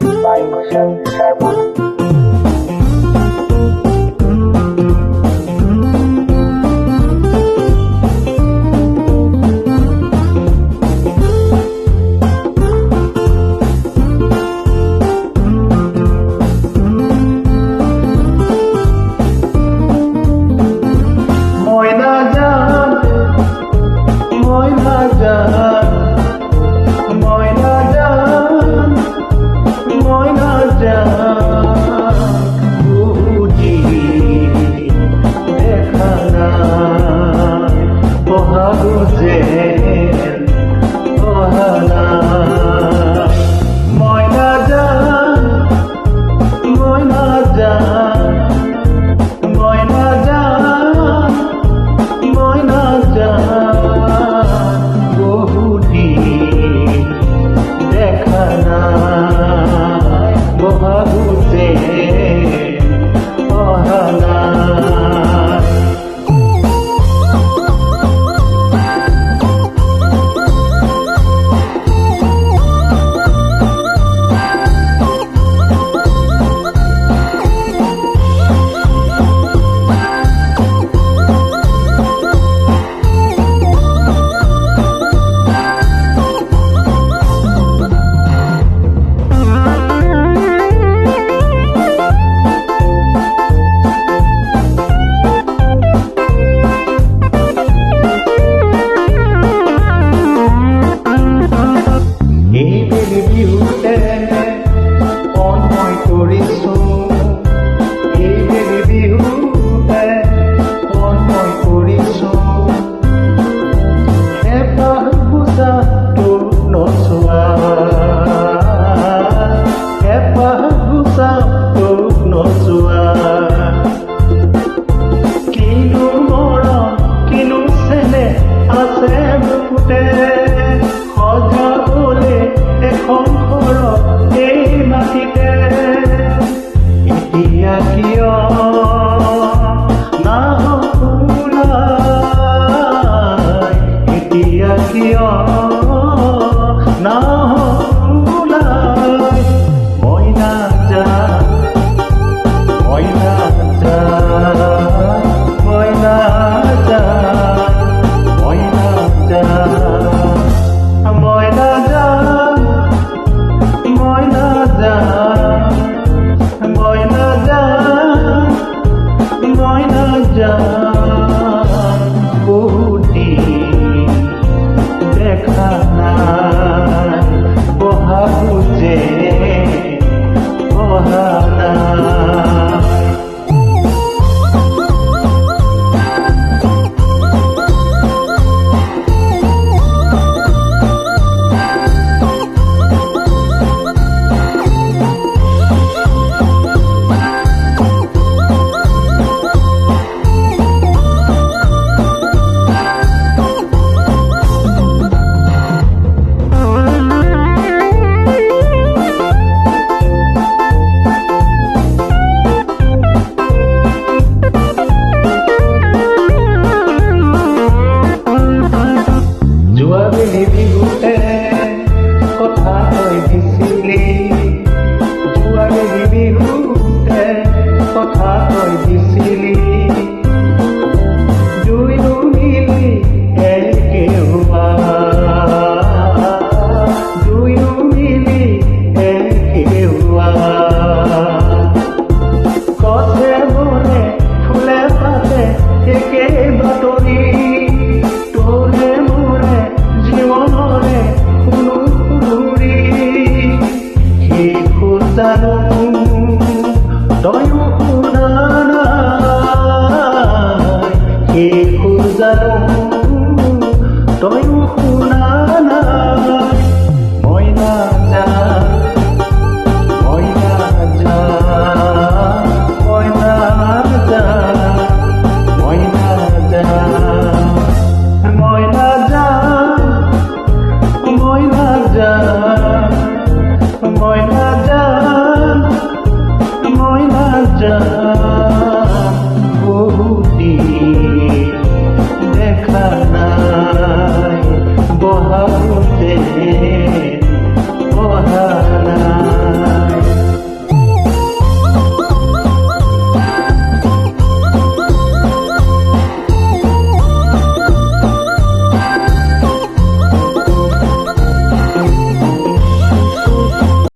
Bye, Kusan, Sarwan. পরিশ্রম now Ah, ah, ah. কথা কই দিছিলি। দুই মিলি একে দুই মিলি একে ফুলে পাতে একে বাটরি তোরে মনে জীবনরে কোনো ফুরি কি